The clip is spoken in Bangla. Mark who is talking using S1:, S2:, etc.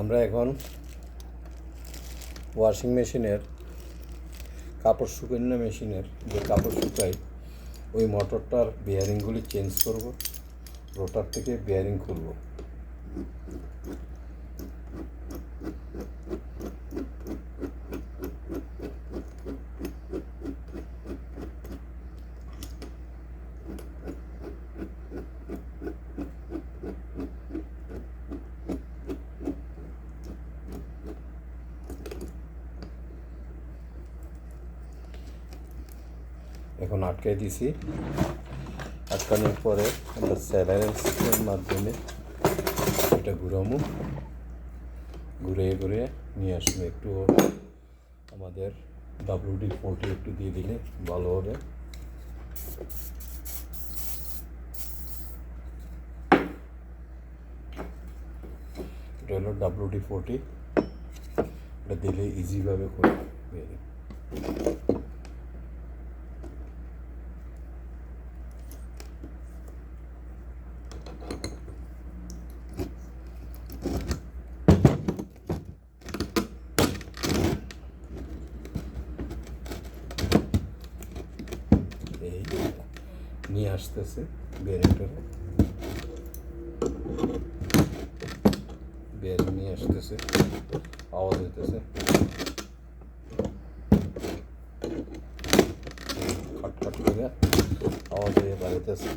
S1: আমরা এখন ওয়াশিং মেশিনের কাপড় শুকানো মেশিনের যে কাপড় শুকাই, ওই মোটরটার বিয়ারিংগুলি চেঞ্জ করব রোটার থেকে বিয়ারিং খুলব। এখন আটকাই দিছি। আটকানোর পরে আমরা স্যালারেন্সের মাধ্যমে এটা ঘুরামু। ঘুরে ঘুরে নিয়ে আসব একটু। আমাদের ডাব্লিউডি ফোরটি একটু দিয়ে দিলে ভালো হবে। এটা হলো ডাব্লিউডি ফোরটি এটা দিলে ইজিভাবে করে Ee, şey, niyastası berekleri. Berin niyastası, avazıtası. Ee, kat kat böyle avazıya baritası.